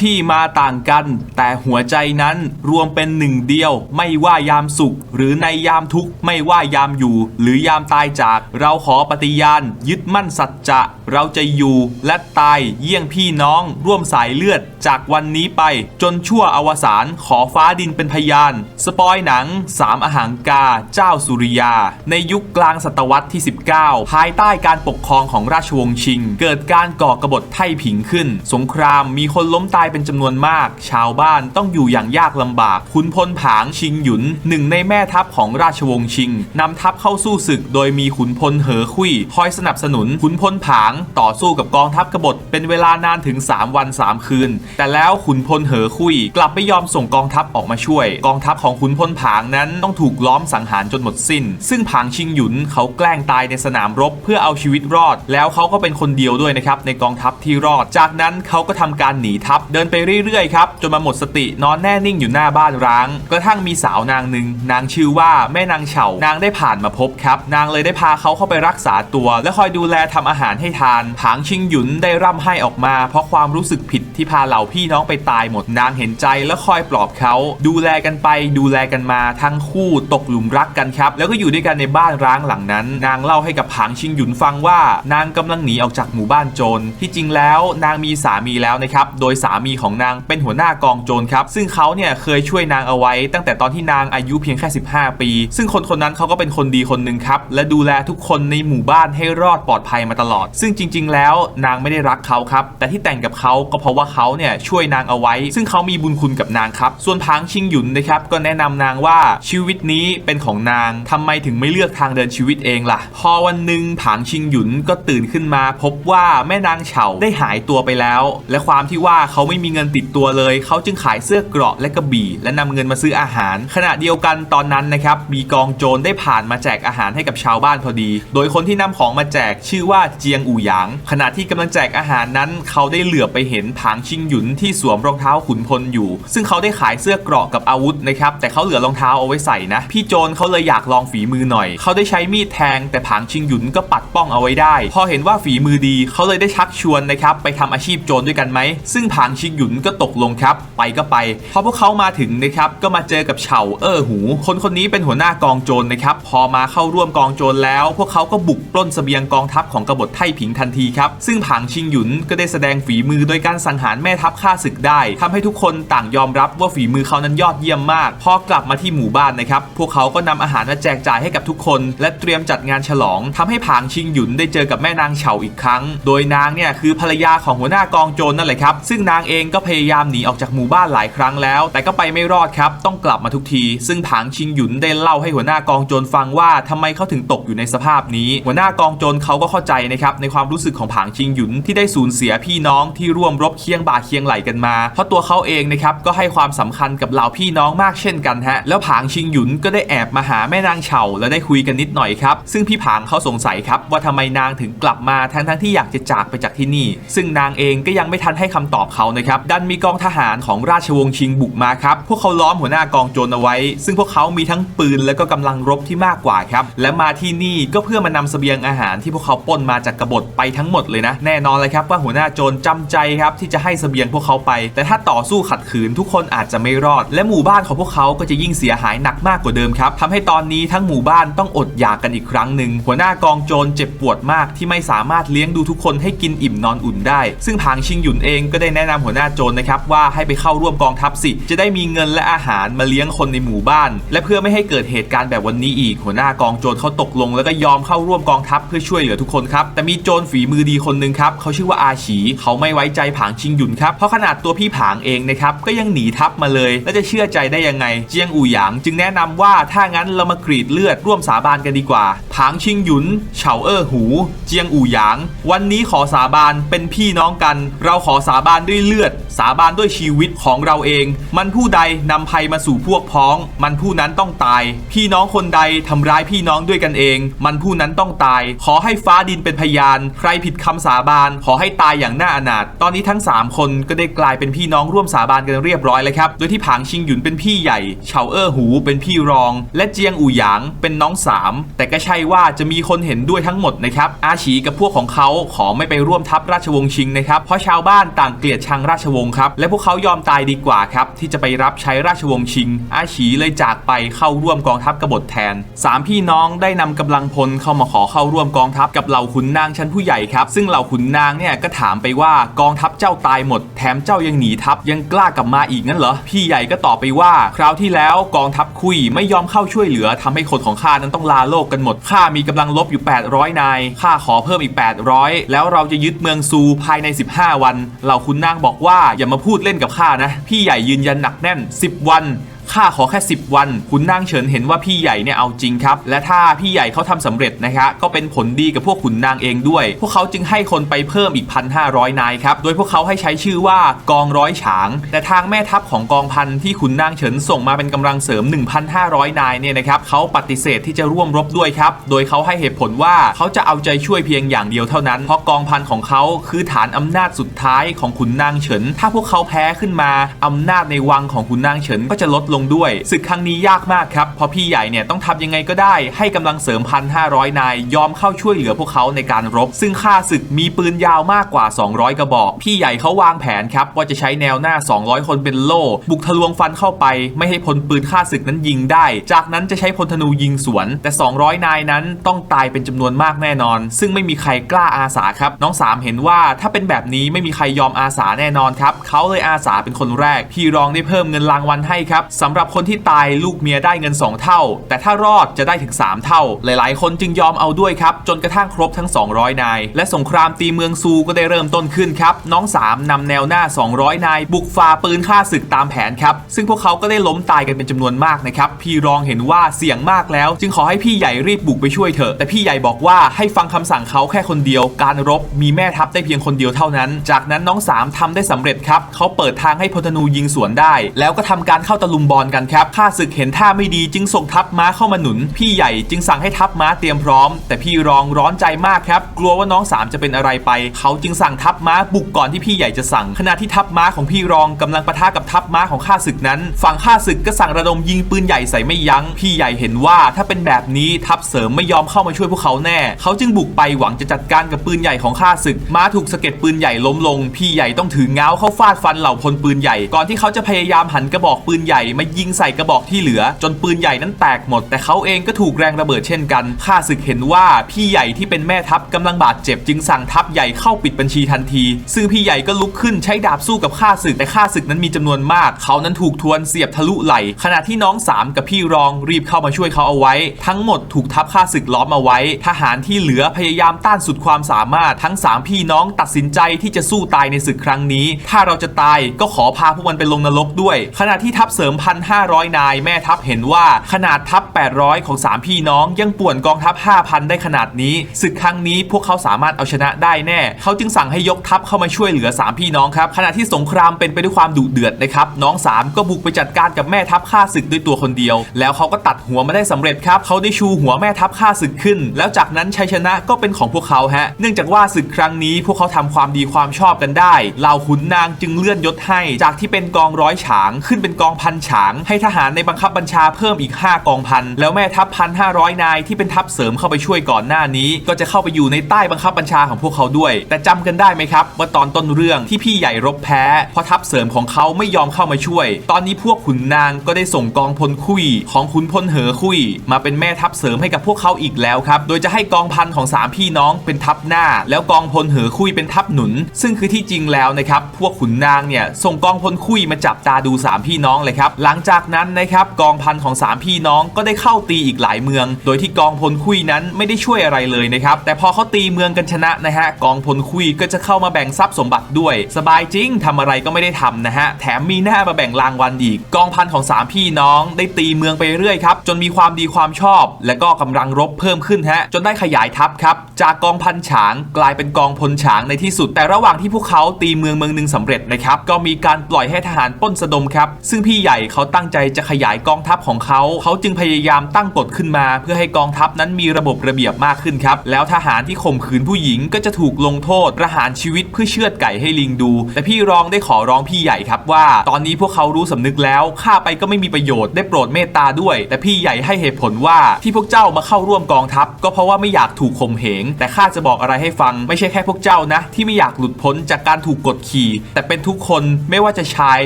ที่มาต่างกัน แต่หัวใจนั้นรวมเป็นหนึ่งเดียว ไม่ว่ายามสุข หรือในยามทุกข์ไม่ว่ายามอยู่ หรือยามตายจาก เราขอปฏิญาณยึดมั่นสัจจะเราจะอยู่และตายเยี่ยงพี่น้อง ร่วมสายเลือดจากวันนี้ไป จนชั่วอวสานขอฟ้าดินเป็นพยาน สปอยหนังสามอหังกาเจ้าสุริยา ในยุคกลางศตวรรษที่ 19 ภายใต้การปกครองของราชวงศ์ชิง เกิดการก่อกบฏไท่ผิงขึ้น สงครามมีคนล้มตายเป็นจำนวนมาก ชาวบ้านต้องอยู่อย่างยากลำบาก ขุนพลผางชิงหยุนหนึ่งในแม่ทัพของราชวงศ์ชิงนำทัพเข้าสู้ศึก โดยมีขุนพลเหอคุยคอยสนับสนุน ขุนพลผางต่อสู้กับกองทัพกบฏเป็นเวลานานถึง 3 วัน 3 คืน แต่แล้วขุนพลเหอคุยกลับไม่ยอมส่งกองทัพออกมาช่วย กองทัพของขุนพลผางนั้นต้องถูกล้อมสังหารจนหมดสิ้น ซึ่งผางชิงหยุนเขาแกล้งตายในสนามรบเพื่อเอาชีวิตรอด แล้วเขาก็เป็นคนเดียวด้วยนะครับในกองทัพที่รอด จากนั้นเขาก็ทำการหนีทัพเดินไปเรื่อยๆครับจนมาหมดสตินอนแน่นิ่งอยู่หน้าบ้านร้าง กระทั่งมีสาวนางหนึ่งนางชื่อว่าแม่นางเฉานางได้ผ่านมาพบครับ นางเลยได้พาเขาเข้าไปรักษาตัว และคอยดูแลทำอาหารให้ทานผางชิงหยุนได้ร่ำไห้ออกมา เพราะความรู้สึกผิดที่พาเหล่าพี่น้องไปตายหมดนางเห็นใจและคอยปลอบเขา ดูแลกันไป ดูแลกันมาทั้งคู่ตกหลุมรักกันครับ แล้วก็อยู่ด้วยกันในบ้านร้างหลังนั้น นางเล่าให้กับผางชิงหยุนฟังว่า นางกำลังหนีออกจากหมู่บ้านโจรที่จริงแล้ว นางมีสามีแล้วนะครับโดยสามีมีของนางเป็นหัวหน้ากองโจรครับ ซึ่งเขาเนี่ยเคยช่วยนางเอาไว้ ตั้งแต่ตอนที่นางอายุเพียงแค่ 15 ปี ซึ่งคนคนนั้นเขาก็เป็นคนดีคนหนึ่งครับ และดูแลทุกคนในหมู่บ้านให้รอดปลอดภัยมาตลอด ซึ่งจริง ๆ แล้วนางไม่ได้รักเขาครับ แต่ที่แต่งกับเขาก็เพราะว่าเขาเนี่ยช่วยนางเอาไว้ ซึ่งเขามีบุญคุณกับนางครับ ส่วนพางชิงหยุนนะครับก็แนะนำนางว่าชีวิตนี้เป็นของนางทำไมถึงไม่เลือกทางเดินชีวิตเองล่ะ พอวันหนึ่งผางชิงหยุนก็ตื่นขึ้นมา พบว่าแม่นางเฉาได้หายตัวไปแล้ว และความที่ว่าเขาไม่ไม่มีเงินติดตัวเลย เขาจึงขายเสื้อเกราะและกระบี่ และนำเงินมาซื้ออาหาร ขณะเดียวกันตอนนั้นนะครับมีกองโจรได้ผ่านมาแจกอาหารให้กับชาวบ้านพอดี โดยคนที่นำของมาแจกชื่อว่าเจียงอู่หยาง ขณะที่กำลังแจกอาหารนั้น เขาได้เหลือบไปเห็นผางชิงหยุนที่สวมรองเท้าขุนพลอยู่ ซึ่งเขาได้ขายเสื้อเกราะกับอาวุธนะครับแต่เขาเหลือรองเท้าเอาไว้ใส่นะ พี่โจรเขาเลยอยากลองฝีมือหน่อย เขาได้ใช้มีดแทง แต่ผางชิงหยุนก็ปัดป้องเอาไว้ได้ พอเห็นว่าฝีมือดีเขาเลยได้ชักชวนนะครับไปทำอาชีพโจรด้วยกันไหมซึ่งผางชิงหยุนก็ตกลงครับ ไปก็ไปพอพวกเขามาถึงนะครับก็มาเจอกับเฉาเอ้อหู คนคนนี้เป็นหัวหน้ากองโจรนะครับพอมาเข้าร่วมกองโจรแล้ว พวกเขาก็บุกปล้นเสบียงกองทัพของกบฏไท่ผิงทันทีครับซึ่งผางชิงหยุนก็ได้แสดงฝีมือโดยการสังหารแม่ทัพฆ่าศึกได้ทำให้ทุกคนต่างยอมรับว่าฝีมือเขานั้นยอดเยี่ยมมาก พอกลับมาที่หมู่บ้านนะครับพวกเขาก็นำอาหารมาแจกจ่ายให้กับทุกคน และเตรียมจัดงานฉลองทำให้ผางชิงหยุนได้เจอกับแม่นางเฉาอีกครั้ง โดยนางเนี่ยคือภรรยาของหัวหน้ากองโจรนั่นแหละครับซึ่งนางเองก็พยายามหนีออกจากหมู่บ้านหลายครั้งแล้ว แต่ก็ไปไม่รอดครับ ต้องกลับมาทุกที ซึ่งผางชิงหยุนได้เล่าให้หัวหน้ากองโจรฟังว่าทำไมเขาถึงตกอยู่ในสภาพนี้ หัวหน้ากองโจรเขาก็เข้าใจนะครับในความรู้สึกของผางชิงหยุนที่ได้สูญเสียพี่น้องที่ร่วมรบเคียงบ่าเคียงไหลกันมา เพราะตัวเขาเองนะครับก็ให้ความสำคัญกับเหล่าพี่น้องมากเช่นกันฮะแล้วผางชิงหยุนก็ได้แอบมาหาแม่นางเฉาและได้คุยกันนิดหน่อยครับซึ่งพี่ผางเขาสงสัยครับว่าทำไมนางถึงกลับมาทั้งทั้งๆที่อยากจะจากไปจากที่นี่ ซึ่งนางเองก็ยังไม่ทันให้คำตอบเขานะครับดันมีกองทหารของราชวงศ์ชิงบุกมาครับพวกเขาล้อมหัวหน้ากองโจรเอาไว้ ซึ่งพวกเขามีทั้งปืนและก็กำลังรบที่มากกว่าครับและมาที่นี่ก็เพื่อมานำเสบียงอาหารที่พวกเขาปล้นมาจากกบฏไปทั้งหมดเลยนะแน่นอนเลยครับว่าหัวหน้าโจรจำใจครับที่จะให้เสบียงพวกเขาไป แต่ถ้าต่อสู้ขัดขืนทุกคนอาจจะไม่รอด และหมู่บ้านของพวกเขาก็จะยิ่งเสียหายหนักมากกว่าเดิมครับทำให้ตอนนี้ทั้งหมู่บ้านต้องอดอยากกันอีกครั้งหนึ่งหัวหน้ากองโจรเจ็บปวดมากที่ไม่สามารถเลี้ยงดูทุกคนให้กินอิ่มนอนอุ่นได้ ซึ่งผางชิงหยุนเองก็ได้แนะนำหัวหน้าโจรนะครับว่าให้ไปเข้าร่วมกองทัพสิ จะได้มีเงินและอาหารมาเลี้ยงคนในหมู่บ้าน และเพื่อไม่ให้เกิดเหตุการณ์แบบวันนี้อีก หัวหน้ากองโจรเขาตกลง แล้วก็ยอมเข้าร่วมกองทัพเพื่อช่วยเหลือทุกคนครับแต่มีโจรฝีมือดีคนหนึ่งครับเขาชื่อว่าอาฉีเขาไม่ไว้ใจผางชิงหยุนครับเพราะขนาดตัวพี่ผางเองนะครับก็ยังหนีทัพมาเลย แล้วจะเชื่อใจได้ยังไง เจียงอู่หยางจึงแนะนำว่าถ้างั้นเรามากรีดเลือดร่วมสาบานกันดีกว่า ผางชิงหยุนเฉาเอ้อหู เจียงอู่หยาง วันนี้ขอสาบานเป็นพี่น้องกัน เราขอสาบานด้วยเลือด สาบานด้วยชีวิตของเราเอง มันผู้ใดนำภัยมาสู่พวกพ้อง มันผู้นั้นต้องตาย พี่น้องคนใดทำร้ายพี่น้องด้วยกันเอง มันผู้นั้นต้องตาย ขอให้ฟ้าดินเป็นพยาน ใครผิดคำสาบาน ขอให้ตายอย่างน่าอนาถตอนนี้ทั้ง 3 คนก็ได้กลายเป็นพี่น้องร่วมสาบานกันเรียบร้อยแล้วครับ โดยที่ผางชิงหยุนเป็นพี่ใหญ่เฉาเอ้อหู เป็นพี่รอง และเจียงอู่หยางเป็นน้องสามแต่ก็ใช่ว่าจะมีคนเห็นด้วยทั้งหมดนะครับอาฉีกับพวกของเขาขอไม่ไปร่วมทัพราชวงศ์ชิงนะครับเพราะชาวบ้านต่างเกลียดชังราชวงศ์ครับ และพวกเขายอมตายดีกว่าครับ ที่จะไปรับใช้ราชวงศ์ชิง อาฉีเลยจากไปเข้าร่วมกองทัพกบฏแทนสามพี่น้องได้นำกำลังพลเข้ามาขอเข้าร่วมกองทัพกับเหล่าขุนนางชั้นผู้ใหญ่ครับ ซึ่งเหล่าขุนนางเนี่ยก็ถามไปว่ากองทัพเจ้าตายหมด แถมเจ้ายังหนีทัพยังกล้ากลับมาอีกงั้นเหรอพี่ใหญ่ก็ตอบไปว่า คราวที่แล้วกองทัพคุยไม่ยอมเข้าช่วยเหลือทำให้คนของข้านั้นต้องลาโลกกันหมดข้ามีกำลังลบอยู่ 800 นายข้าขอเพิ่มอีก 800 แล้วเราจะยึดเมืองซูภายใน 15 วันเหล่าขุนนางบอกว่าอย่ามาพูดเล่นกับข้านะ พี่ใหญ่ยืนยันหนักแน่น 10 วัน ข้าขอแค่ 10 วันขุนนางเฉินเห็นว่าพี่ใหญ่เนี่ยเอาจริงครับ และถ้าพี่ใหญ่เขาทำสำเร็จนะคะก็เป็นผลดีกับพวกขุนนางเองด้วย พวกเขาจึงให้คนไปเพิ่มอีก 1,500 นายครับ โดยพวกเขาให้ใช้ชื่อว่ากองร้อยฉาง แต่ทางแม่ทัพของกองพันที่ขุนนางเฉินส่งมาเป็นกำลังเสริม 1,500 นายเนี่ยนะครับเขาปฏิเสธที่จะร่วมรบด้วยครับ โดยเขาให้เหตุผลว่าเขาจะเอาใจช่วยเพียงอย่างเดียวเท่านั้น เพราะกองพันของเขาคือฐานอำนาจสุดท้ายของขุนนางเฉิน ถ้าพวกเขาแพ้ขึ้นมาอำนาจในวังของขุนนางเฉินก็จะลดลงด้วยศึกครั้งนี้ยากมากครับเพราะพี่ใหญ่เนี่ยต้องทำยังไงก็ได้ให้กำลังเสริม1,500นายยอมเข้าช่วยเหลือพวกเขาในการรบ ซึ่งค่าศึกมีปืนยาวมากกว่า 200 กระบอก พี่ใหญ่เขาวางแผนครับว่าจะใช้แนวหน้า 200 คนเป็นโล่ บุกทะลวงฟันเข้าไป ไม่ให้พลปืนค่าศึกนั้นยิงได้ จากนั้นจะใช้พลธนูยิงสวน แต่ 200 นายนั้นต้องตายเป็นจำนวนมากแน่นอน ซึ่งไม่มีใครกล้าอาสาครับ น้องสามเห็นว่าถ้าเป็นแบบนี้ไม่มีใครยอมอาสาแน่นอนครับเขาเลยอาสาเป็นคนแรก พี่รองได้เพิ่มเงินรางวัลให้ครับสำหรับคนที่ตายลูกเมียได้เงิน 2 เท่า แต่ถ้ารอดจะได้ถึง 3 เท่า หลายๆ คนจึงยอมเอาด้วยครับจนกระทั่งครบทั้ง 200 นาย และสงครามตีเมืองซูก็ได้เริ่มต้นขึ้นครับน้อง 3นำแนวหน้า 200 นาย บุกฝ่าปืนฆ่าศึกตามแผนครับซึ่งพวกเขาก็ได้ล้มตายกันเป็นจำนวนมากนะครับพี่รองเห็นว่าเสี่ยงมากแล้ว จึงขอให้พี่ใหญ่รีบบุกไปช่วยเถอะแต่พี่ใหญ่บอกว่าให้ฟังคำสั่งเขาแค่คนเดียว การรบมีแม่ทัพได้เพียงคนเดียวเท่านั้น จากนั้นน้อง 3ทำได้สำเร็จครับเขาเปิดทางให้พลธนูยิงสวนได้ แล้วก็ทำการเข้าตะลุมบอลกันครับข้าศึกเห็นท่าไม่ดีจึงส่งทัพม้าเข้ามาหนุน พี่ใหญ่จึงสั่งให้ทัพม้าเตรียมพร้อม แต่พี่รองร้อนใจมากครับ กลัวว่าน้องสามจะเป็นอะไรไป เขาจึงสั่งทัพม้าบุกก่อนที่พี่ใหญ่จะสั่ง ขณะที่ทัพม้าของพี่รองกำลังปะทะกับทัพม้าของข้าศึกนั้น ฝั่งข้าศึกก็สั่งระดมยิงปืนใหญ่ใส่ไม่ยัง้ง พี่ใหญ่เห็นว่าถ้าเป็นแบบนี้ทัพเสริมไม่ยอมเข้ามาช่วยพวกเขาแน่ เขาจึงบุกไปหวังจะจัดการกับปืนใหญ่ของข้าศึก ม้าถูกสะเก็ดปืนใหญ่ล้มลง พี่ใหญ่ต้องถือเงาเข้าฟาดฟันเหล่าพลปืนใหญ่ ก่อนที่เขาจะพยายามหันกระบอกปืนใหญ่มายิงใส่กระบอกที่เหลือ จนปืนใหญ่นั้นแตกหมด แต่เขาเองก็ถูกแรงระเบิดเช่นกันข้าศึกเห็นว่าพี่ใหญ่ที่เป็นแม่ทัพกำลังบาดเจ็บจึงสั่งทัพใหญ่เข้าปิดบัญชีทันที ซึ่งพี่ใหญ่ก็ลุกขึ้นใช้ดาบสู้กับข้าศึกแต่ข้าศึกนั้นมีจำนวนมาก เขานั้นถูกทวนเสียบทะลุไหล่ขณะที่น้องสามกับพี่รองรีบเข้ามาช่วยเขาเอาไว้ ทั้งหมดถูกทัพข้าศึกล้อมเอาไว้ ทหารที่เหลือพยายามต้านสุดความสามารถทั้งสามพี่น้องตัดสินใจที่จะสู้ตายในศึกครั้งนี้ ถ้าเราจะตายก็ขอพาพวกมันไปลงนรกด้วย ขณะที่ทัพเสริมพันห้าร้อยนาย แม่ทัพเห็นว่าขนาดทัพ 800 ของ 3 พี่น้อง ยังป่วนกองทัพ 5,000 ได้ขนาดนี้ศึกครั้งนี้พวกเขาสามารถเอาชนะได้แน่ เขาจึงสั่งให้ยกทัพเข้ามาช่วยเหลือ 3 พี่น้องครับขณะที่สงครามเป็นไปด้วยความดุเดือดนะครับน้อง 3 ก็บุกไปจัดการกับแม่ทัพฆ่าศึกด้วยตัวคนเดียว แล้วเขาก็ตัดหัวมาได้สำเร็จครับเขาได้ชูหัวแม่ทัพฆ่าศึกขึ้น แล้วจากนั้นชัยชนะก็เป็นของพวกเขาฮะ เนื่องจากว่าศึกครั้งนี้พวกเขาทำความดีความชอบกันได้เหล่าขุนนางจึงเลื่อนยศให้ จากที่เป็นกองร้อยฉางขึ้นเป็นกองพันฉางให้ทหารในบังคับบัญชาเพิ่มอีก 5 กองพัน แล้วแม่ทัพพันห้าร้อยนายที่เป็นทัพเสริมเข้าไปช่วยก่อนหน้านี้ ก็จะเข้าไปอยู่ในใต้บังคับบัญชาของพวกเขาด้วย แต่จำกันได้ไหมครับว่าตอนต้นเรื่องที่พี่ใหญ่รบแพ้เพราะทัพเสริมของเขาไม่ยอมเข้ามาช่วย ตอนนี้พวกขุนนางก็ได้ส่งกองพลคุย ของขุนพลเหอคุย มาเป็นแม่ทัพเสริมให้กับพวกเขาอีกแล้วครับ โดยจะให้กองพันของสามพี่น้องเป็นทัพหน้า แล้วกองพลเหอคุยเป็นทัพหนุน ซึ่งคือที่จริงแล้วนะครับพวกขุนนางเนี่ยส่งกองพลคุยมาจับตาดูสามพี่น้องเลยครับหลังังจากนั้นนะครับกองพันของสามพี่น้องก็ได้เข้าตีอีกหลายเมือง โดยที่กองพลคุยนั้นไม่ได้ช่วยอะไรเลยนะครับแต่พอเขาตีเมืองกันชนะนะฮะกองพลคุยก็จะเข้ามาแบ่งทรัพย์สมบัติด้วย สบายจริงทำอะไรก็ไม่ได้ทำนะฮะแถมมีหน้ามาแบ่งรางวัลอีก กองพันของ 3 พี่น้อง ได้ตีเมืองไปเรื่อยครับจนมีความดีความชอบ และก็กำลังรบเพิ่มขึ้นฮะจนได้ขยายทัพครับจากกองพันฉางกลายเป็นกองพลฉางในที่สุด แต่ระหว่างที่พวกเขาตีเมืองเมืองหนึ่งสำเร็จนะครับก็มีการปล่อยให้ทหารป้นสะดมครับซึ่งพี่ใหญ่เขาตั้งใจจะขยายกองทัพของเขา เขาจึงพยายามตั้งกฎขึ้นมา เพื่อให้กองทัพนั้นมีระบบระเบียบมากขึ้นครับ แล้วทหารที่ข่มขืนผู้หญิงก็จะถูกลงโทษประหารชีวิตเพื่อเชือดไก่ให้ลิงดู แต่พี่รองได้ขอร้องพี่ใหญ่ครับว่า ตอนนี้พวกเขารู้สำนึกแล้วฆ่าไปก็ไม่มีประโยชน์ได้โปรดเมตตาด้วย แต่พี่ใหญ่ให้เหตุผลว่าที่พวกเจ้ามาเข้าร่วมกองทัพ ก็เพราะว่าไม่อยากถูกข่มเหง แต่ข้าจะบอกอะไรให้ฟัง ไม่ใช่แค่พวกเจ้านะ ที่ไม่อยากหลุดพ้นจากการถูกกดขี่ แต่เป็นทุกคนไม่ว่าจะชาย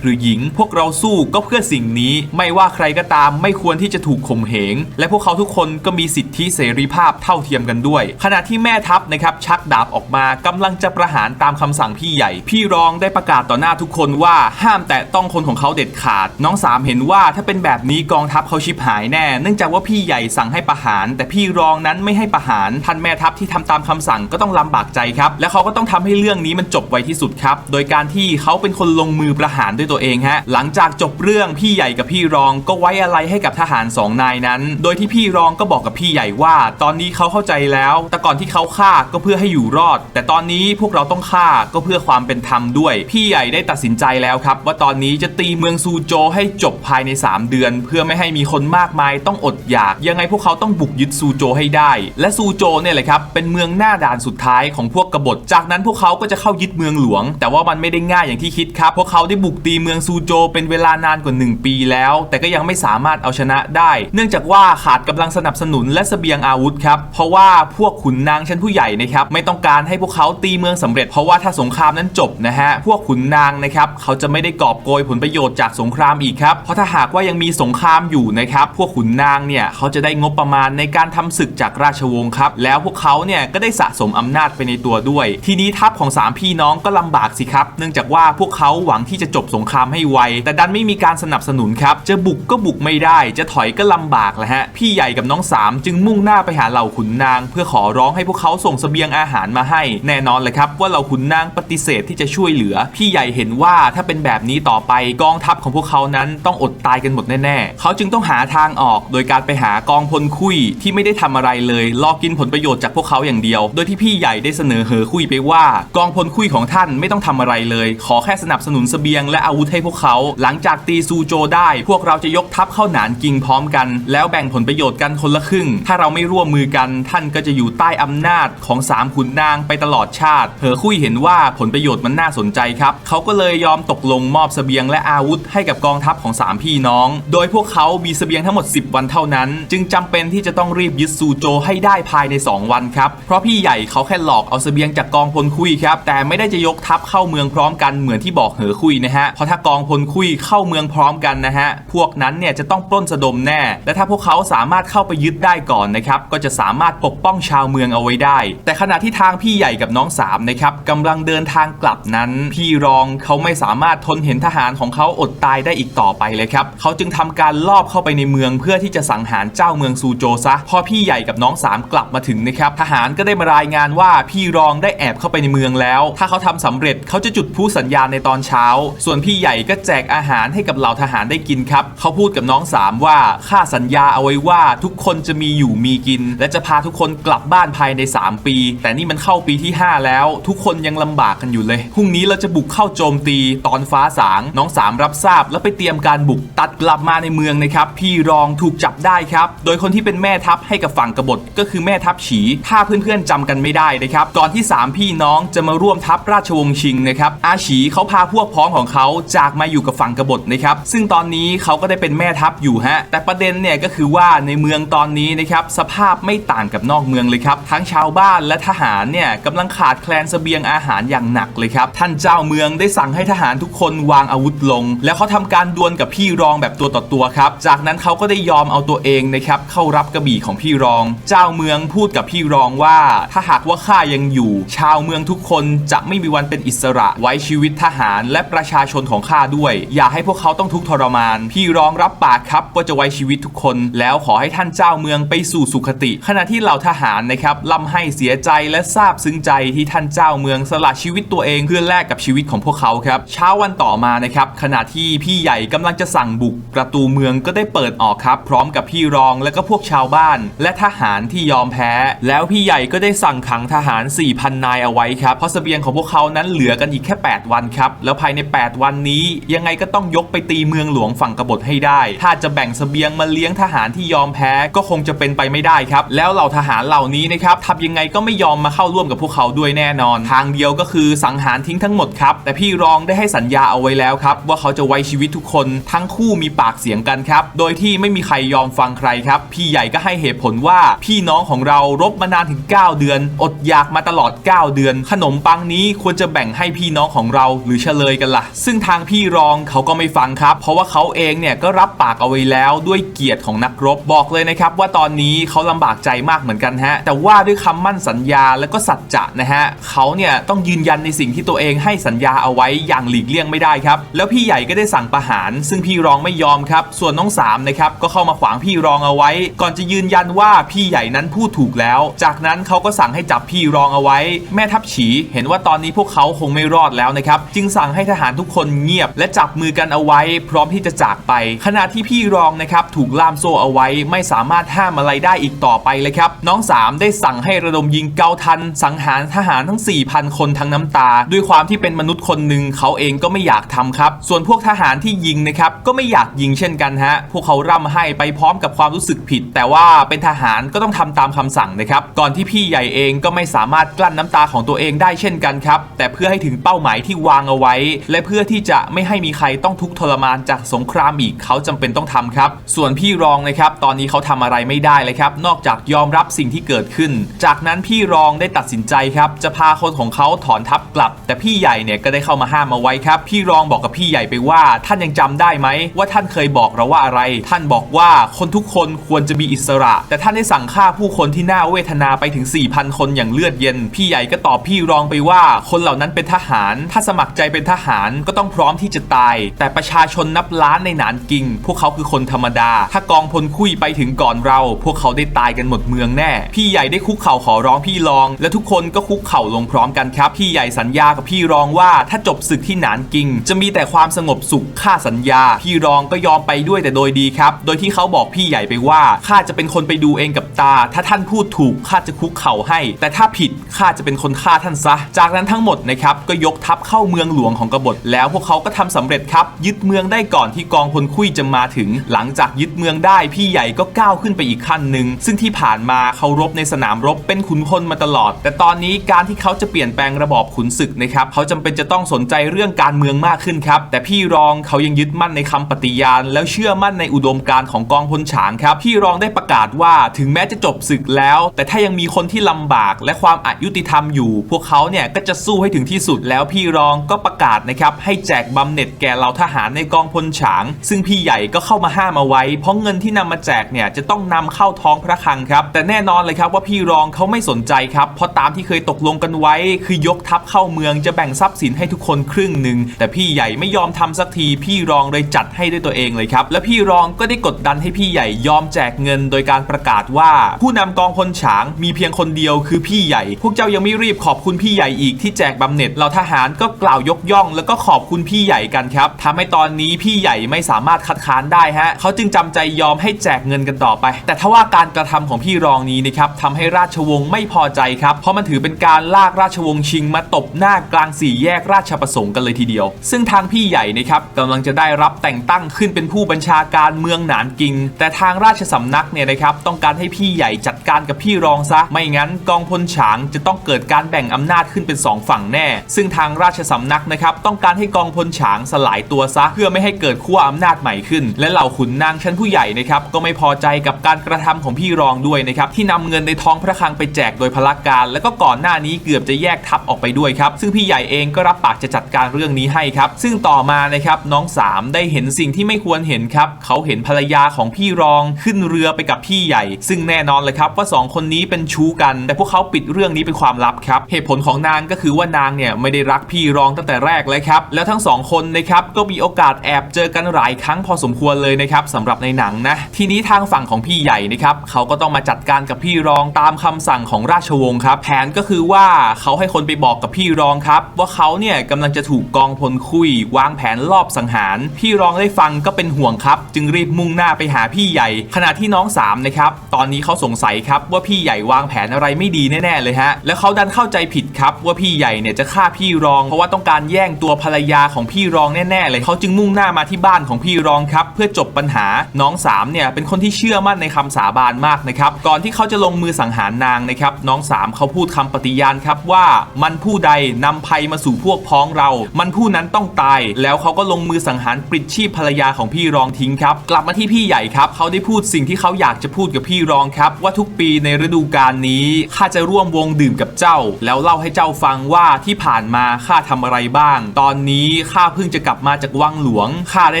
หรือหญิง พวกเราสู้ก็เพื่อสิ่งนี้ไม่ว่าใครก็ตามไม่ควรที่จะถูกข่มเหง และพวกเขาทุกคนก็มีสิทธิเสรีภาพเท่าเทียมกันด้วย ขณะที่แม่ทัพนะครับชักดาบออกมากำลังจะประหารตามคำสั่งพี่ใหญ่ พี่รองได้ประกาศต่อหน้าทุกคนว่าห้ามแตะต้องคนของเขาเด็ดขาด น้องสามเห็นว่าถ้าเป็นแบบนี้กองทัพเขาชิบหายแน่ เนื่องจากว่าพี่ใหญ่สั่งให้ประหาร แต่พี่รองนั้นไม่ให้ประหารท่านแม่ทัพที่ทำตามคำสั่งก็ต้องลำบากใจครับ และเขาก็ต้องทำให้เรื่องนี้มันจบไวที่สุดครับ โดยการที่เขาเป็นคนลงมือประหารด้วยตัวเองฮะ หลังจากจบเรื่องพี่ใหญ่กับพี่รองก็ไว้อะไรให้กับทหารสองนายนั้น โดยที่พี่รองก็บอกกับพี่ใหญ่ว่า ตอนนี้เขาเข้าใจแล้ว แต่ก่อนที่เขาฆ่าก็เพื่อให้อยู่รอด แต่ตอนนี้พวกเราต้องฆ่าก็เพื่อความเป็นธรรมด้วย พี่ใหญ่ได้ตัดสินใจแล้วครับ ว่าตอนนี้จะตีเมืองซูโจให้จบภายใน 3 เดือน เพื่อไม่ให้มีคนมากมายต้องอดอยาก ยังไงพวกเขาต้องบุกยึดซูโจให้ได้ และซูโจเนี่ยแหละครับเป็นเมืองหน้าด่านสุดท้ายของพวกกบฏ จากนั้นพวกเขาก็จะเข้ายึดเมืองหลวง แต่ว่ามันไม่ได้ง่ายอย่างที่คิดครับพวกเขาได้บุกตีเมืองซูโจเป็นเวลานานกว่า1 ปีแล้ว แต่ก็ยังไม่สามารถเอาชนะได้ เนื่องจากว่าขาดกำลังสนับสนุนและเสบียงอาวุธครับ เพราะว่าพวกขุนนางชั้นผู้ใหญ่นะครับไม่ต้องการให้พวกเขาตีเมืองสำเร็จ เพราะว่าถ้าสงครามนั้นจบนะฮะพวกขุนนางนะครับเขาจะไม่ได้กอบโกยผลประโยชน์จากสงครามอีกครับเพราะถ้าหากว่ายังมีสงครามอยู่นะครับพวกขุนนางเนี่ยเขาจะได้งบประมาณในการทำศึกจากราชวงศ์ครับแล้วพวกเขาเนี่ยก็ได้สะสมอำนาจไปในตัวด้วย ทีนี้ทัพของสามพี่น้องก็ลำบากสิครับ เนื่องจากว่าพวกเขาหวังที่จะจบสงครามให้ไวแต่ดันไม่มีการสนับสนุนครับ จะบุกก็บุกไม่ได้ จะถอยก็ลำบากแหละฮะ พี่ใหญ่กับน้องสามจึงมุ่งหน้าไปหาเหล่าขุนนาง เพื่อขอร้องให้พวกเขาส่งเสบียงอาหารมาให้ แน่นอนเลยครับว่าเหล่าขุนนางปฏิเสธที่จะช่วยเหลือ พี่ใหญ่เห็นว่าถ้าเป็นแบบนี้ต่อไปกองทัพของพวกเขานั้นต้องอดตายกันหมดแน่ๆ เขาจึงต้องหาทางออก โดยการไปหากองพลคุยที่ไม่ได้ทำอะไรเลยรอกินผลประโยชน์จากพวกเขาอย่างเดียว โดยที่พี่ใหญ่ได้เสนอเหอคุยไปว่า กองพลคุยของท่านไม่ต้องทำอะไรเลย ขอแค่สนับสนุนเสบียงและอาวุธให้พวกเขา หลังจากตีซูโจได้ พวกเราจะยกทัพเข้าหนานกิงพร้อมกัน แล้วแบ่งผลประโยชน์กันคนละครึ่ง ถ้าเราไม่ร่วมมือกัน ท่านก็จะอยู่ใต้อำนาจของสามขุนนางไปตลอดชาติ เหอคุยเห็นว่าผลประโยชน์มันน่าสนใจครับ เขาก็เลยยอมตกลงมอบเสบียงและอาวุธให้กับกองทัพของสามพี่น้อง โดยพวกเขามีเสบียงทั้งหมด 10 วันเท่านั้น จึงจำเป็นที่จะต้องรีบยึดซูโจให้ได้ภายใน 2 วันครับ เพราะพี่ใหญ่เขาแค่หลอกเอาเสบียงจากกองพลคุยครับ แต่ไม่ได้จะยกทัพเข้าเมืองพร้อมกันเหมือนที่บอกเหอคุยนะฮะ เพราะถ้ากองพลคุยเข้าเมืองพร้อมกันนะฮะ พวกนั้นเนี่ยจะต้องปล้นสะดมแน่ และถ้าพวกเขาสามารถเข้าไปยึดได้ก่อนนะครับ ก็จะสามารถปกป้องชาวเมืองเอาไว้ได้ แต่ขณะที่ทางพี่ใหญ่กับน้องสามนะครับกำลังเดินทางกลับนั้น พี่รองเขาไม่สามารถทนเห็นทหารของเขาอดตายได้อีกต่อไปเลยครับ เขาจึงทำการลอบเข้าไปในเมืองเพื่อที่จะสังหารเจ้าเมืองซูโจซะ พอพี่ใหญ่กับน้องสามกลับมาถึงนะครับ ทหารก็ได้มารายงานว่าพี่รองได้แอบเข้าไปในเมืองแล้ว ถ้าเขาทำสำเร็จเขาจะจุดพลุสัญญาณในตอนเช้า ส่วนพี่ใหญ่ก็แจกอาหารให้กับเหล่าทหารได้กินครับ เขาพูดกับน้องสามว่าข้าสัญญาเอาไว้ว่าทุกคนจะมีอยู่มีกิน และจะพาทุกคนกลับบ้านภายใน 3 ปี แต่นี่มันเข้าปีที่ 5 แล้ว ทุกคนยังลำบากกันอยู่เลยพรุ่งนี้เราจะบุกเข้าโจมตีตอนฟ้าสางน้องสามรับทราบ แล้วไปเตรียมการบุกตัดกลับมาในเมืองนะครับพี่รองถูกจับได้ครับ โดยคนที่เป็นแม่ทัพให้กับฝั่งกบฏก็คือแม่ทัพฉีถ้าเพื่อนๆจำกันไม่ได้นะครับก่อนที่ 3 พี่น้องจะมาร่วมทัพราชวงศ์ชิงนะครับอาฉีเขาพาพวกพ้องของเขาจากมาอยู่กับฝั่งกบฏนะครับซึ่งตอนนี้เขาก็ได้เป็นแม่ทัพอยู่ฮะ แต่ประเด็นเนี่ยก็คือว่าในเมืองตอนนี้นะครับสภาพไม่ต่างกับนอกเมืองเลยครับ ทั้งชาวบ้านและทหารเนี่ยกำลังขาดแคลนเสบียงอาหารอย่างหนักเลยครับ ท่านเจ้าเมืองได้สั่งให้ทหารทุกคนวางอาวุธลง แล้วเขาทำการดวลกับพี่รองแบบตัวต่อตัวครับ จากนั้นเขาก็ได้ยอมเอาตัวเองนะครับเข้ารับกระบี่ของพี่รอง เจ้าเมืองพูดกับพี่รองว่า ถ้าหากว่าข้ายังอยู่ ชาวเมืองทุกคนจะไม่มีวันเป็นอิสระไว้ชีวิตทหารและประชาชนของข้าด้วย อย่าให้พวกเขาต้องทุกข์ทรมาน พี่รองรับปากครับว่าจะไว้ชีวิตทุกคน แล้วขอให้ท่านเจ้าเมืองไปสู่สุขติ ขณะที่เหล่าทหารนะครับล่ำให้เสียใจและซาบซึ้งใจที่ท่านเจ้าเมืองสละชีวิตตัวเองเพื่อแลกกับชีวิตของพวกเขาครับ เช้าวันต่อมานะครับขณะที่พี่ใหญ่กำลังจะสั่งบุกประตูเมืองก็ได้เปิดออกครับ พร้อมกับพี่รองและก็พวกชาวบ้าน และทหารที่ยอมแพ้ แล้วพี่ใหญ่ก็ได้สั่งขังทหาร 4,000 นายเอาไว้ครับเพราะเสบียงของพวกเขานั้นเหลือกันอีกแค่ 8 วันครับแล้วภายใน 8 วันนี้ยังไงก็ต้องยกไปตีเมืองหลวงฝั่งกบฏให้ได้ ถ้าจะแบ่งเสบียงมาเลี้ยงทหารที่ยอมแพ้ก็คงจะเป็นไปไม่ได้ครับ แล้วเหล่าทหารเหล่านี้นะครับทำยังไงก็ไม่ยอมมาเข้าร่วมกับพวกเขาด้วยแน่นอน ทางเดียวก็คือสังหารทิ้งทั้งหมดครับ แต่พี่รองได้ให้สัญญาเอาไว้แล้วครับ ว่าเขาจะไว้ชีวิตทุกคนทั้งคู่มีปากเสียงกันครับ โดยที่ไม่มีใครยอมฟังใครครับ พี่ใหญ่ก็ให้เหตุผลว่าพี่น้องของเรารบมานานถึง 9 เดือน อดอยากมาตลอด 9 เดือน ขนมปังนี้ควรจะแบ่งให้พี่น้องของเราหรือเฉลยกันล่ะ ซึ่งทางพี่รองเขาก็ไม่ฟังครับเพราะว่าเขาเองเนี่ยก็รับปากเอาไว้แล้วด้วยเกียรติของนักรบบอกเลยนะครับ ว่าตอนนี้เขาลำบากใจมากเหมือนกันฮะแต่ว่าด้วยคำมั่นสัญญาและก็สัจจะนะฮะเขาเนี่ยต้องยืนยันในสิ่งที่ตัวเองให้สัญญาเอาไว้อย่างหลีกเลี่ยงไม่ได้ครับแล้วพี่ใหญ่ก็ได้สั่งประหาร ซึ่งพี่รองไม่ยอมครับส่วนน้องสามนะครับก็เข้ามาขวางพี่รองเอาไว้ ก่อนจะยืนยันว่าพี่ใหญ่นั้นพูดถูกแล้ว จากนั้นเขาก็สั่งให้จับพี่รองเอาไว้ แม่ทัพฉีเห็นว่าตอนนี้พวกเขาคงไม่รอดแล้วนะครับจึงสั่งให้ทหารทุกคนเงียบและจับมือกันเอาไว้พร้อมที่จะจากไป ขณะที่พี่รองนะครับถูกล่ามโซ่เอาไว้ไม่สามารถห้ามอะไรได้อีกต่อไปเลยครับ น้องสามได้สั่งให้ระดมยิงเกาทัน สังหารทหารทั้ง 4,000 คนทั้งน้ำตา ด้วยความที่เป็นมนุษย์คนหนึ่งเขาเองก็ไม่อยากทำครับ ส่วนพวกทหารที่ยิงนะครับก็ไม่อยากยิงเช่นกันฮะพวกเขาร่ำไห้ไปพร้อมกับความรู้สึกผิด แต่ว่าเป็นทหารก็ต้องทำตามคำสั่งนะครับก่อนที่พี่ใหญ่เองก็ไม่สามารถกลั้นน้ำตาของตัวเองได้เช่นกันครับแต่เพื่อให้ถึงเป้าหมายที่วางเอาไว้ และเพื่อที่จะไม่ให้มีใครต้องทุกข์ทรมานจากสงครามอีกเขาจำเป็นต้องทำครับ ส่วนพี่รองนะครับตอนนี้เขาทำอะไรไม่ได้เลยครับ นอกจากยอมรับสิ่งที่เกิดขึ้น จากนั้นพี่รองได้ตัดสินใจครับ จะพาคนของเขาถอนทัพกลับ แต่พี่ใหญ่เนี่ยก็ได้เข้ามาห้ามเอาไว้ครับ พี่รองบอกกับพี่ใหญ่ไปว่า ท่านยังจำได้ไหมว่าท่านเคยบอกเราว่าอะไร ท่านบอกว่าคนทุกคนควรจะมีอิสระ แต่ท่านได้สั่งฆ่าผู้คนที่น่าเวทนาไปถึง 4,000 คนอย่างเลือดเย็น พี่ใหญ่ก็ตอบพี่รองไปว่า คนเหล่านั้นเป็นทหาร ถ้าสมัครใจเป็นทหารก็ต้องพร้อมที่จะตาย แต่ประชาชนนับล้านในหนานกิง พวกเขาคือคนธรรมดา ถ้ากองพลคุยไปถึงก่อนเรา พวกเขาได้ตายกันหมดเมืองแน่ พี่ใหญ่ได้คุกเข่าขอร้องพี่รอง และทุกคนก็คุกเข่าลงพร้อมกันครับ พี่ใหญ่สัญญากับพี่รองว่าถ้าจบศึกที่หนานกิง จะมีแต่ความสงบสุขข้าสัญญา พี่รองก็ยอมไปด้วยแต่โดยดีครับ โดยที่เขาบอกพี่ใหญ่ไปว่าข้าจะเป็นคนไปดูเองกับตา ถ้าท่านพูดถูกข้าจะคุกเข่าให้ แต่ถ้าผิดข้าจะเป็นคนฆ่าท่านซะ จากนั้นทั้งหมดนะครับก็ยกทัพเข้าเมืองหลวงของกบฏแล้วพวกเขาก็ทำสำเร็จครับยึดเมืองได้ก่อนที่กองพลคุยจะมาถึง หลังจากยึดเมืองได้พี่ใหญ่ก็ก้าวขึ้นไปอีกขั้นหนึ่งซึ่งที่ผ่านมาเขารบในสนามรบเป็นขุนพลมาตลอด แต่ตอนนี้การที่เขาจะเปลี่ยนแปลงระบอบขุนศึกนะครับเขาจำเป็นจะต้องสนใจเรื่องการเมืองมากขึ้นครับแต่พี่รองเขายังยึดมั่นในคำปฏิญาณ แล้วเชื่อมั่นในอุดมการณ์ของกองพลฉางครับพี่รองได้ประกาศว่าถึงแม้จะจบศึกแล้ว แต่ถ้ายังมีคนที่ลำบากและความอายุติธรรมอยู่ พวกเขาเนี่ยก็จะสู้ให้ถึงที่สุดแล้วพี่รองก็ประกาศนะครับให้แจกบำเหน็จแก่เหล่าทหารในกององพลฉาง ซึ่งพี่ใหญ่ก็เข้ามาห้ามเอาไว้ เพราะเงินที่นำมาแจกเนี่ยจะต้องนำเข้าท้องพระคลังครับ แต่แน่นอนเลยครับว่าพี่รองเขาไม่สนใจครับ เพราะตามที่เคยตกลงกันไว้ คือยกทัพเข้าเมืองจะแบ่งทรัพย์สินให้ทุกคนครึ่งหนึ่งแต่พี่ใหญ่ไม่ยอมทำสักที พี่รองเลยจัดให้ด้วยตัวเองเลยครับและพี่รองก็ได้กดดันให้พี่ใหญ่ยอมแจกเงิน โดยการประกาศว่า ผู้นำกองพลฉางมีเพียงคนเดียวคือพี่ใหญ่ พวกเจ้ายังไม่รีบขอบคุณพี่ใหญ่อีกที่แจกบำเหน็จเหล่าทหารก็กล่าวยกย่อง แล้วก็ขอบคุณพี่ใหญ่กันครับทำให้ตอนนี้พี่ใหญ่ไม่สามารถคัดค้านได้ฮะเขาจึงจำใจยอมให้แจกเงินกันต่อไป แต่ถ้าว่าการกระทำของพี่รองนี้นะครับทำให้ราชวงศ์ไม่พอใจครับ เพราะมันถือเป็นการลากราชวงศ์ชิงมาตบหน้ากลางสี่แยกราชประสงค์กันเลยทีเดียว ซึ่งทางพี่ใหญ่นะครับกำลังจะได้รับแต่งตั้งขึ้นเป็นผู้บัญชาการเมืองหนานกิง แต่ทางราชสำนักเนี่ยนะครับต้องการให้พี่ใหญ่จัดการกับพี่รองซะ ไม่งั้นกองพลฉางจะต้องเกิดการแบ่งอำนาจขึ้นเป็นสองฝั่งแน่ ซึ่งทางราชสำนักนะครับต้องการให้กองพลฉางสลายตัวซะเพื่อไม่ให้เกิดขั้วอำนาจใหม่ขึ้น และเหล่าขุนนางชั้นผู้ใหญ่นะครับก็ไม่พอใจกับการกระทำของพี่รองด้วยนะครับที่นำเงินในท้องพระคลังไปแจกโดยพละการ แล้วก็ก่อนหน้านี้เกือบจะแยกทัพออกไปด้วยครับซึ่งพี่ใหญ่เองก็รับปากจะจัดการเรื่องนี้ให้ครับซึ่งต่อมานะครับน้องสามได้เห็นสิ่งที่ไม่ควรเห็นครับเขาเห็นภรรยาของพี่รองขึ้นเรือไปกับพี่ใหญ่ ซึ่งแน่นอนเลยครับว่าสองคนนี้เป็นชู้กัน แต่พวกเขาปิดเรื่องนี้เป็นความลับครับ เหตุผลของนางก็คือว่านางเนี่ยไม่ได้รักพี่รองตั้งแต่แรกเลยครับ แล้วทั้งสองคนนะครับก็มีโอกาสแอบเจอกันหลายครั้งพอสมควรเลยนะครับสำหรับในหนังนะทีนี้ทางฝั่งของพี่ใหญ่นะครับเขาก็ต้องมาจัดการกับพี่รองตามคำสั่งของราชวงศ์ครับแผนก็คือว่าเขาให้คนไปบอกกับพี่รองครับ ว่าเขาเนี่ยกำลังจะถูกกองพลคุยวางแผนลอบสังหาร พี่รองได้ฟังก็เป็นห่วงครับ จึงรีบมุ่งหน้าไปหาพี่ใหญ่ ขณะที่น้องสามนะครับตอนนี้เขาสงสัยครับว่าพี่ใหญ่วางแผนอะไรไม่ดีแน่ๆเลยฮะแล้วเขาดันเข้าใจผิดครับว่าพี่ใหญ่เนี่ยจะฆ่าพี่รอง เพราะว่าต้องการแย่งตัวภรรยาของพี่รองแน่ๆเลยเขาจึงมุ่งหน้าหน้ามาที่บ้านของพี่รองครับ เพื่อจบปัญหาน้องสามเนี่ยเป็นคนที่เชื่อมั่นในคำสาบานมากนะครับก่อนที่เขาจะลงมือสังหารนางนะครับน้องสามเขาพูดคำปฏิญาณครับว่ามันผู้ใดนำภัยมาสู่พวกพ้องเรา มันผู้นั้นต้องตาย แล้วเขาก็ลงมือสังหารปลิดชีพภรรยาของพี่รองทิ้งครับกลับมาที่พี่ใหญ่ครับเขาได้พูดสิ่งที่เขาอยากจะพูดกับพี่รองครับ ว่าทุกปีในฤดูกาลนี้ข้าจะร่วมวงดื่มกับเจ้า แล้วเล่าให้เจ้าฟังว่าที่ผ่านมาข้าทำอะไรบ้าง ตอนนี้ข้าเพิ่งจะกลับมาจากวังหลวงข้าได้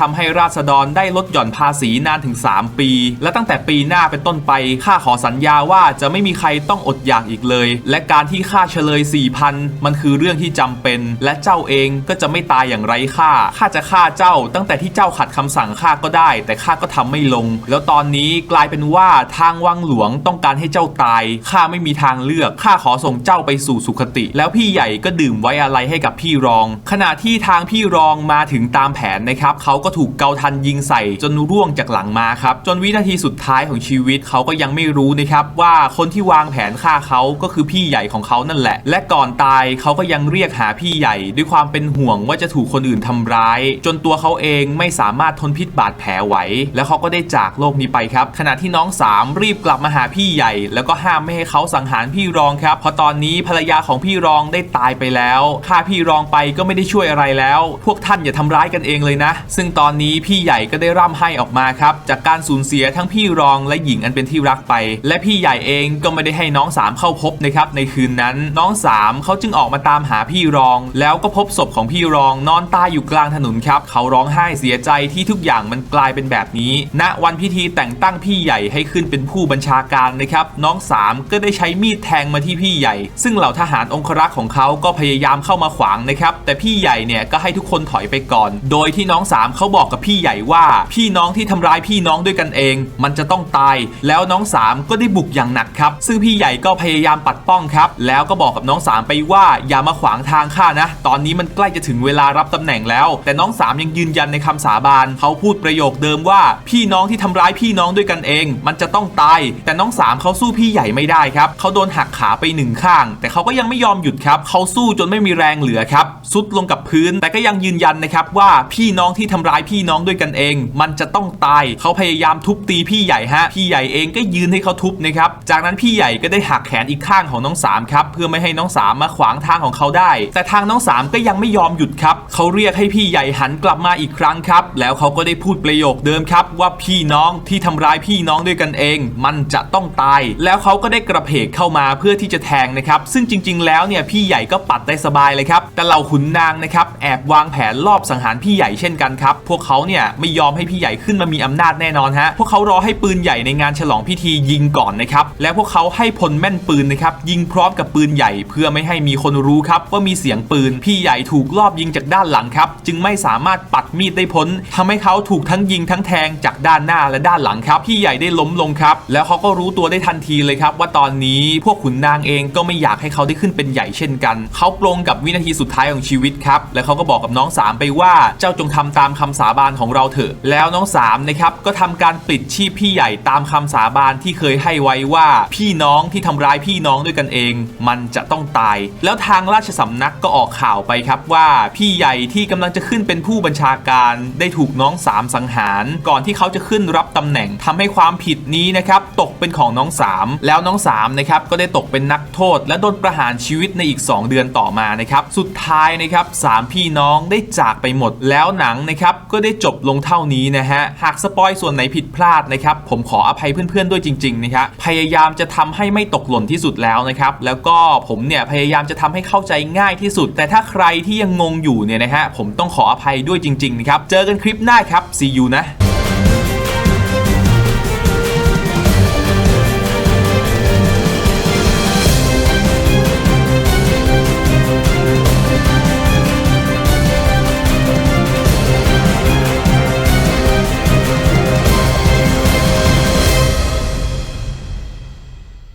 ทำให้ราษฎรได้ลดหย่อนภาษีนานถึง 3 ปี และตั้งแต่ปีหน้าเป็นต้นไปข้าขอสัญญาว่าจะไม่มีใครต้องอดอยากอีกเลย และการที่ข้าเฉลย 4,000 มันคือเรื่องที่จำเป็น และเจ้าเองก็จะไม่ตายอย่างไร้ค่าข้าจะฆ่าเจ้า ตั้งแต่ที่เจ้าขัดคำสั่งข้าก็ได้ แต่ข้าก็ทำไม่ลง แล้วตอนนี้กลายเป็นว่าทางวังหลวงต้องการให้เจ้าตายข้าไม่มีทางเลือกข้าขอส่งเจ้าไปสู่สุคติ แล้วพี่ใหญ่ก็ดื่มไว้อะไรให้กับพี่รอง ขณะที่ทางพี่รองมาถึงตามแผนนะครับเขาก็ถูกเกาทันยิงใส่จนร่วงจากหลังมาครับ จนวินาทีสุดท้ายของชีวิตเขาก็ยังไม่รู้นะครับว่าคนที่วางแผนฆ่าเขาก็คือพี่ใหญ่ของเขานั่นแหละ และก่อนตายเขาก็ยังเรียกหาพี่ใหญ่ ด้วยความเป็นห่วงว่าจะถูกคนอื่นทำร้าย จนตัวเขาเองไม่สามารถทนพิษบาดแผลไหว แล้วเขาก็ได้จากโลกนี้ไปครับ ขณะที่น้องสามรีบกลับมาหาพี่ใหญ่ แล้วก็ห้ามไม่ให้เขาสังหารพี่รองครับเพราะตอนนี้ภรรยาของพี่รองได้ตายไปแล้วฆ่าพี่รองไปก็ไม่ได้ช่วยอะไรแล้ว พวกท่านอย่าทำร้ายกันเองเลยนะ ซึ่งตอนนี้พี่ใหญ่ก็ได้ร่ำไห้ออกมาครับ จากการสูญเสียทั้งพี่รองและหญิงอันเป็นที่รักไป และพี่ใหญ่เองก็ไม่ได้ให้น้องสามเข้าพบนะครับในคืนนั้นน้องสามเขาจึงออกมาตามหาพี่รอง แล้วก็พบศพของพี่รองนอนตายอยู่กลางถนนครับ เขาร้องไห้เสียใจที่ทุกอย่างมันกลายเป็นแบบนี้ณวันพิธีแต่งตั้งพี่ใหญ่ให้ขึ้นเป็นผู้บัญชาการนะครับน้องสามก็ได้ใช้มีดแทงมาที่พี่ใหญ่ ซึ่งเหล่าทหารองครักษ์ของเขาก็พยายามเข้ามาขวางนะครับแต่พี่ใหญ่เนี่ยก็ให้ทุกคนถอยไปก่อน โดยที่น้องสามเขาบอกกับพี่ใหญ่ว่า พี่น้องที่ทำร้ายพี่น้องด้วยกันเอง มันจะต้องตาย แล้วน้องสามก็ได้บุกอย่างหนักครับ ซึ่งพี่ใหญ่ก็พยายามปัดป้องครับ แล้วก็บอกกับน้องสามไปว่าอย่ามาขวางทางข้านะ ตอนนี้มันใกล้จะถึงเวลารับตำแหน่งแล้ว แต่น้องสามยังยืนยันในคำสาบานเขาพูดประโยคเดิมว่า พี่น้องที่ทำร้ายพี่น้องด้วยกันเอง มันจะต้องตาย แต่น้องสามเขาสู้พี่ใหญ่ไม่ได้ครับเขาโดนหักขาไปหนึ่งข้าง แต่เขาก็ยังไม่ยอมหยุดครับเขาสู้จนไม่มีแรงเหลือครับซุดลงกับพื้นแต่ก็ยังยืนยันนะครับว่าพี่น้องที่ทำร้ายพี่น้องด้วยกันเอง มันจะต้องตายเขาพยายามทุบตีพี่ใหญ่ฮะพี่ใหญ่เองก็ยืนให้เขาทุบนะครับจากนั้นพี่ใหญ่ก็ได้หักแขนอีกข้างของน้องสามครับเพื่อไม่ให้น้องสามมาขวางทางของเขาได้ แต่ทางน้องสามก็ยังไม่ยอมหยุดครับเขาเรียกให้พี่ใหญ่หันกลับมาอีกครั้งครับ แล้วเขาก็ได้พูดประโยคเดิมครับ ว่าพี่น้องที่ทำร้ายพี่น้องด้วยกันเอง มันจะต้องตาย แล้วเขาก็ได้กระเพกเข้ามาเพื่อที่จะแทงนะครับ ซึ่งจริง ๆ แล้วเนี่ยพี่ใหญ่ก็ปัดได้สบายเลยครับแต่เหล่าขุนนางนะครับแอบวางแผนลอบสังหารพี่ใหญ่เช่นกันครับ พวกเขาเนี่ยไม่ยอมให้พี่ใหญ่ขึ้นมามีอำนาจแน่นอนฮะ พวกเขารอให้ปืนใหญ่ในงานฉลองพิธียิงก่อนนะครับ และพวกเขาให้พลแม่นปืนนะครับยิงพร้อมกับปืนใหญ่ เพื่อไม่ให้มีคนรู้ครับว่ามีเสียงปืน พี่ใหญ่ถูกลอบยิงจากด้านหลังครับ จึงไม่สามารถปัดมีดได้พ้นทำให้เขาถูกทั้งยิงทั้งแทงจากด้านหน้าและด้านหลังครับ พี่ใหญ่ได้ล้มลงครับ แล้วเขาก็รู้ตัวได้ทันทีเลยครับ ว่าตอนนี้พวกขุนนางเองก็ไม่อยากให้เขาได้ขึ้นเป็นใหญ่เช่นกัน เขาปลงกับวินาทีสุดท้ายของชีวิตครับ แล้วเขาก็บอกกับน้องสามไปว่าเจ้าจงทำตามคำสาบานของเราเถอะ แล้วน้องสามนะครับก็ทำการปลิดชีพพี่ใหญ่ตามคำสาบานที่เคยให้ไว้ว่าพี่น้องที่ทำร้ายพี่น้องด้วยกันเอง มันจะต้องตาย แล้วทางราชสำนักก็ออกข่าวไปครับว่าพี่ใหญ่ที่กำลังจะขึ้นเป็นผู้บัญชาการได้ถูกน้องสามสังหาร ก่อนที่เขาจะขึ้นรับตำแหน่งทำให้ความผิดนี้นะครับตกเป็นของน้องสามแล้วน้องสามนะครับก็ได้ตกเป็นนักโทษ และโดนประหารชีวิตในอีก 2 เดือนต่อมานะครับสุดท้ายนะครับสามพี่น้องได้จากไปหมดแล้วหนังนะครับก็ได้จบลงเท่านี้นะฮะหากสปอยส่วนไหนผิดพลาดนะครับผมขออภัยเพื่อนๆด้วยจริงๆนะครับพยายามจะทำให้ไม่ตกหล่นที่สุดแล้วนะครับแล้วก็ผมเนี่ยพยายามจะทำให้เข้าใจง่ายที่สุด แต่ถ้าใครที่ยังงงอยู่เนี่ยนะฮะผมต้องขออภัยด้วยจริงๆนะครับเจอกันคลิปหน้าครับ see you นะ